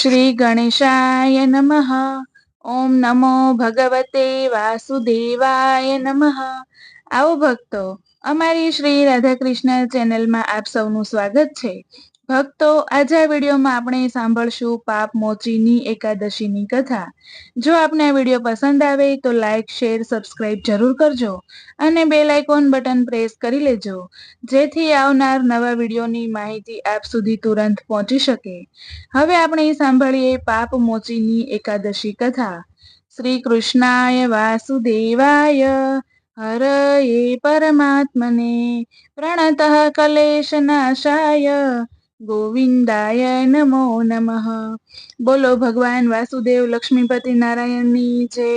શ્રી ગણેશાય નમઃ. ઓમ નમો ભગવતે વાસુદેવાય નમઃ. આવો ભક્તો, અમારી શ્રી રાધાકૃષ્ણ ચેનલમાં આપ સૌનું સ્વાગત છે. ભક્તો, આજે આ વિડીયોમાં આપણે સાંભળશું પાપ મોચીની એકાદશીની કથા. જો આપને આ વીડિયો પસંદ આવે તો લાઇક શેર, સબસ્ક્રાઇબ જરૂર કરજો અને બે લાઇકોન બટન પ્રેસ કરી લેજો. જેથી આવનાર નવા વિડીયોની માહિતી આપ સુધી તુરંત પહોંચી શકે. હવે આપણે સાંભળીએ પાપ મોચીની એકાદશી કથા. શ્રી કૃષ્ણાય વાસુદેવાય, હરયે પરમાત્મને, પ્રણત કલેશ નાશાય ગોવિંદાય નમો નમઃ. બોલો ભગવાન વાસુદેવ, લક્ષ્મીપતિ નારાયણની જય.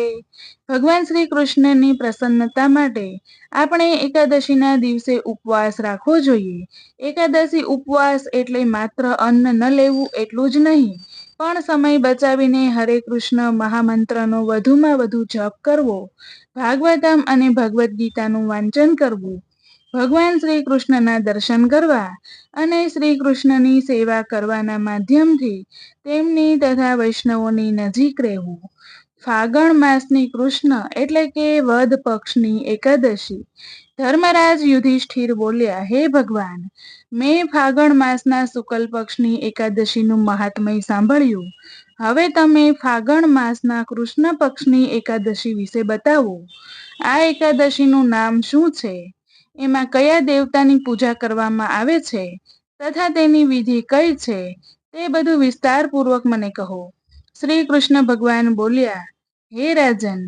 ભગવાન શ્રી કૃષ્ણની પ્રસન્નતા માટે આપણે એકાદશીના દિવસે ઉપવાસ રાખવો જોઈએ. એકાદશી ઉપવાસ એટલે માત્ર અન્ન ન લેવું એટલું જ નહીં, પણ સમય બચાવીને હરે કૃષ્ણ મહામંત્રનો વધુમાં વધુ જપ કરવો, ભાગવતમ અને ભગવદ્ ગીતાનું વાંચન કરવું ભગવાન શ્રી કૃષ્ણના દર્શન કરવા અને શ્રી કૃષ્ણની સેવા કરવાના માધ્યમથી તેમની તથા વૈષ્ણવોની નજીક રહેવું. ફાગણ માસની કૃષ્ણ એટલે કે વધ પક્ષની એકાદશી. ધર્મરાજ યુધિષ્ઠિર બોલ્યા, હે ભગવાન, મેં ફાગણ માસના શુકલ પક્ષની એકાદશીનું મહાત્મય સાંભળ્યું. હવે તમે ફાગણ માસના કૃષ્ણ પક્ષની એકાદશી વિશે બતાવો. આ એકાદશીનું નામ શું છે? એમાં કયા દેવતાની પૂજા કરવામાં આવે છે, તથા તેની વિધિ કઈ છે, તે બધું વિસ્તારપૂર્વક મને કહો. શ્રી કૃષ્ણ ભગવાન બોલ્યા, હે રાજન,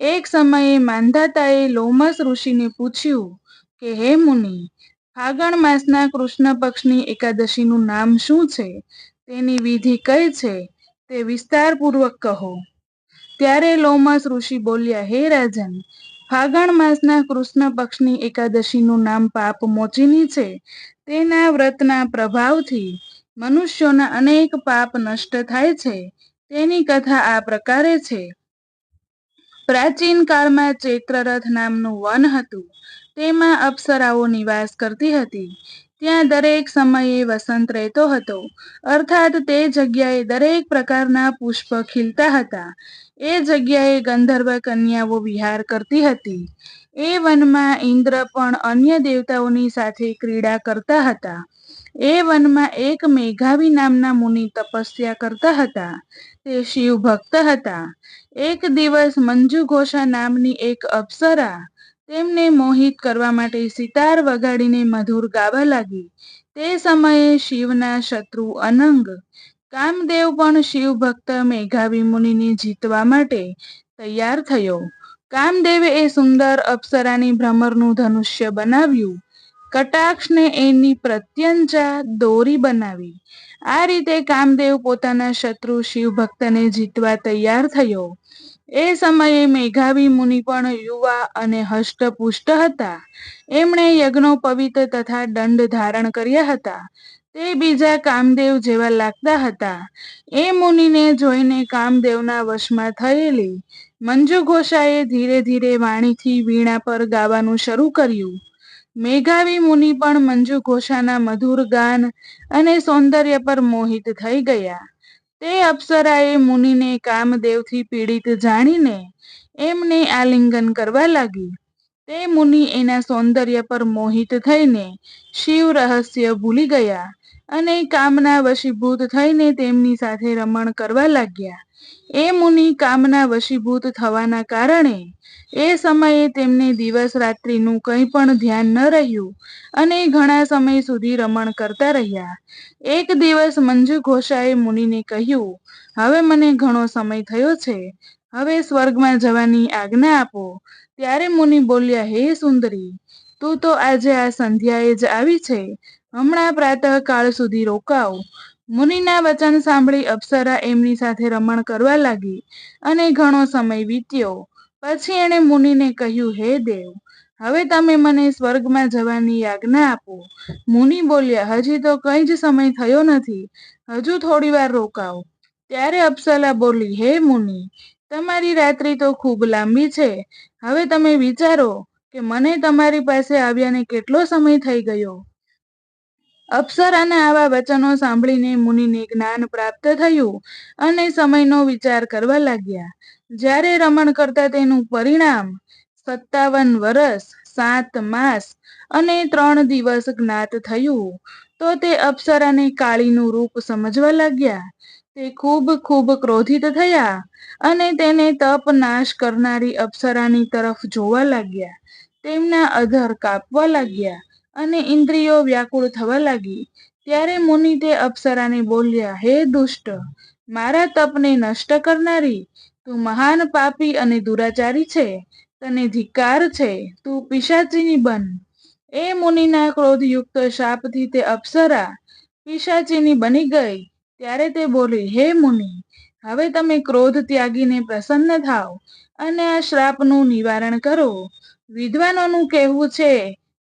એક સમયે માંધાતાએ લોમસ ઋષિને પૂછ્યું કે, હે મુનિ, ફાગણ માસના કૃષ્ણ પક્ષની એકાદશીનું નામ શું છે? તેની વિધિ કઈ છે? તે વિસ્તારપૂર્વક કહો. ત્યારે લોમસ ઋષિ બોલ્યા, હે રાજન ફાગણ માસના કૃષ્ણ પક્ષની એકાદશીનું નામ પાપ મોચીની છે. તેના વ્રતના પ્રભાવથી મનુષ્યોના અનેક પાપ નષ્ટ થાય છે. તેની કથા આ પ્રકારે છે. પ્રાચીન કાળમાં ચૈત્રરથ નામનું વન હતું. તેમાં અપ્સરાઓ નિવાસ કરતી હતી. ત્યાં દરેક સમયે વસંત રહેતો હતો. અર્થાત તે જગ્યાએ દરેક પ્રકારના પુષ્પ ખીલતા હતા. એ જગ્યાએ ગંધર્વ કન્યાઓ વિહાર કરતી હતી. એ વનમાં ઇન્દ્ર પણ અન્ય દેવતાઓની સાથે ક્રીડા કરતા હતા. એ વનમાં એક મેઘાવી નામના મુનિ તપસ્યા કરતા હતા. તે શિવ ભક્ત હતા. એક દિવસ મંજુ ઘોષા નામની એક અપ્સરા તેમને મોહિત કરવા માટે સિતાર વગાડીને મધુર ગાવા લાગી. તે સમયે શિવના શત્રુ અનંગ, કામદેવ પણ શિવ ભક્ત મેઘાવી મુનિને જીતવા માટે તૈયાર થયો. કામદેવે એ સુંદર અપ્સરાની ભ્રમરનું ધનુષ્ય બનાવ્યું. કટાક્ષને એની પ્રત્યંચા દોરી બનાવી. આ રીતે કામદેવ પોતાના શત્રુ શિવ ભક્તને જીતવા તૈયાર થયો. એ સમયે મેઘાવી મુનિ પણ યુવા અને હષ્ટપુષ્ટ હતા. એમણે યજ્ઞોપવિત તથા દંડ ધારણ કર્યા હતા. તે બીજા કામદેવ જેવા લાગતા હતા. એ મુનિને જોઈને કામદેવના વશમાં થયેલી મંજુ ઘોષાએ ધીરે ધીરે વાણીથી વીણા પર ગાવાનું શરૂ કર્યું. મેઘાવી મુનિ પણ મંજુ ઘોષાના મધુર ગાન અને સૌંદર્ય પર મોહિત થઈ ગયા. તે અપ્સરાએ મુનિને કામદેવથી પીડિત જાણીને એમને આલિંગન કરવા લાગી. તે મુનિ એના સૌંદર્ય પર મોહિત થઈને શિવ રહસ્ય ભૂલી ગયા અને કામના વશીભૂત થઈને તેમની સાથે રમણ કરવા લાગ્યા. એ મુનિ કામના વશીભૂત થવાના કારણે એ સમયે તેમને દિવસ રાત્રિનું કંઈ પણ ધ્યાન ન રહ્યું અને ઘણા સમય સુધી રમણ કરતા રહ્યા. એક દિવસ મંજુ ઘોષાએ મુનિને કહ્યું, હવે મને ઘણો સમય થયો છે. હવે સ્વર્ગમાં જવાની આજ્ઞા આપો. ત્યારે મુનિ બોલ્યા, હે સુંદરી, તું તો આજે આ સંધ્યાએ જ આવી છે. હમણાં પ્રાતઃ કાળ સુધી રોકાવ. મુનિના વચન સાંભળી અપ્સરા એમની સાથે રમણ કરવા લાગી અને ઘણો સમય વીત્યો. પછી એણે મુનિને કહ્યું, હે દેવ, હવે તમે મને સ્વર્ગમાં જવાની આજ્ઞા આપો. મુનિ બોલ્યા, હજી તો કઈ જ સમય થયો નથી. હજુ થોડી વાર રોકાવ ત્યારે અપ્સલા બોલી, હે મુનિ, તમારી રાત્રિ તો ખૂબ લાંબી છે. હવે તમે વિચારો કે મને તમારી પાસે આવ્યાને કેટલો સમય થઈ ગયો? અપ્સરાના આવા વચનો સાંભળીને મુનિને જ્ઞાન પ્રાપ્ત થયું અને સમયનો વિચાર કરવા લાગ્યા. જ્યારે રમણ કરતા તેનું પરિણામ સત્તાવન વર્ષ સાત માસ અને ત્રણ દિવસ જ્ઞાત થયું, તો તે અપ્સરાને કાળીનું રૂપ સમજવા લાગ્યા. તે ખૂબ ખૂબ ક્રોધિત થયા અને તેને તપ નાશ કરનારી અપ્સરાની તરફ જોવા લાગ્યા. તેમના અધર કાપવા લાગ્યા. અને ઇન્દ્રિયો વ્યાકુળ થવા લાગી. ત્યારે મુનિ તે અપ્સરાને બોલ્યા, હે દુષ્ટ, મારા તપને નષ્ટ કરનારી, તું મહાન પાપી અને દુરાચારી છે. તને ધિક્કાર છે. તું પિશાચીની બન. એ મુનિના ક્રોધયુક્ત શાપથી તે અપ્સરા પિશાચીની બની ગઈ. ત્યારે તે બોલી, હે મુનિ, હવે તમે ક્રોધ ત્યાગીને પ્રસન્ન થાવ અને આ શ્રાપનું નિવારણ કરો. વિદ્વાનોનું કહેવું છે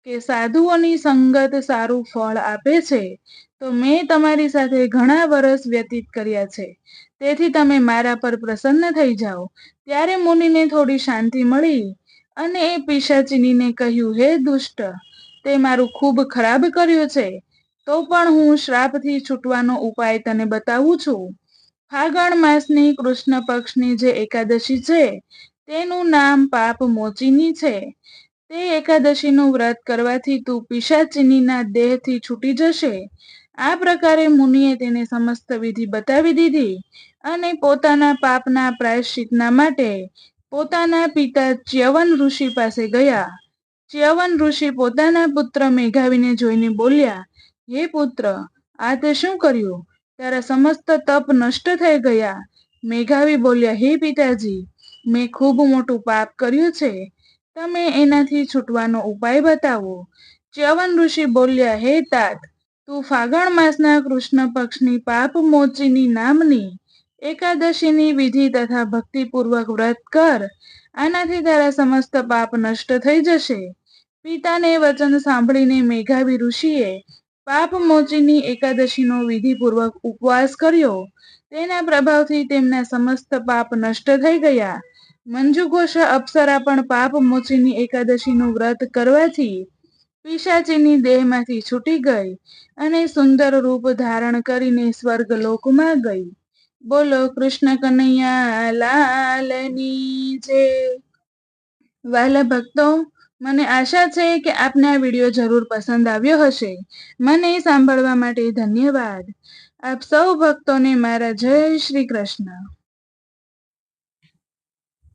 કે સાધુઓની સંગત સારું ફળ આપે છે, તો મેં તમારી સાથે ઘણા વર્ષ વ્યતીત કર્યા છે. તેથી તમે મારા પર પ્રસન્ન થઈ જાઓ. ત્યારે મુનિને થોડી શાંતિ મળી અને એ પિશાચિનીને કહ્યું, હે દુષ્ટ, તે મારું ખૂબ ખરાબ કર્યું છે. તો પણ હું શ્રાપથી છૂટવાનો ઉપાય તને બતાવું છું. ફાગણ માસની કૃષ્ણ પક્ષની જે એકાદશી છે, તેનું નામ પાપ મોચીની છે. તે એકાદશીનું વ્રત કરવાથી તું પિશાચિનીના દેહથી છૂટી જશે. આ પ્રકારે મુનિએ તેને સમસ્ત વિધિ બતાવી દીધી અને પોતાના પાપના પ્રાયશ્ચિતના માટે પોતાના પિતા ચ્યવન ઋષિ પાસે ગયા. ચ્યવન ઋષિ પોતાના પુત્ર મેઘાવીને જોઈને બોલ્યા, હે પુત્ર, આ તે શું કર્યું? તારા સમસ્ત તપ નષ્ટ થઈ ગયા. મેઘાવી બોલ્યા, હે પિતાજી, મેં ખૂબ મોટું પાપ કર્યું છે. તમે એનાથી છૂટવાનો ઉપાય બતાવો. ચ્યવન ઋષિ બોલ્યા, હે તાત, તું ફાગણ માસના કૃષ્ણ પક્ષની પાપ મોચીની નામની એકાદશીની વિધિ તથા ભક્તિપૂર્વક વ્રત કર. આનાથી તારા સમસ્ત પાપ નષ્ટ થઈ જશે. પિતાને વચન સાંભળીને મેઘાવી ઋષિએ પાપ મોચીની એકાદશીનો વિધિપૂર્વક ઉપવાસ કર્યો. તેના પ્રભાવથી તેમના સમસ્ત પાપ નષ્ટ થઈ ગયા. મંજુઘોષ અપ્સરા પણ પાપ મોચીની એકાદશીનું વ્રત કરવાથી પિશાચીની દેહમાંથી છૂટી ગઈ અને સુંદર રૂપ ધારણ કરીને સ્વર્ગ લોકમાં ગઈ. બોલો, કૃષ્ણ કનૈયા, લાલની જે વાલા ભક્તો, મને આશા છે કે આપને આ વીડિયો જરૂર પસંદ આવ્યો હશે. મને સાંભળવા માટે ધન્યવાદ. આપ સૌ ભક્તોને મારા જય શ્રી કૃષ્ણ.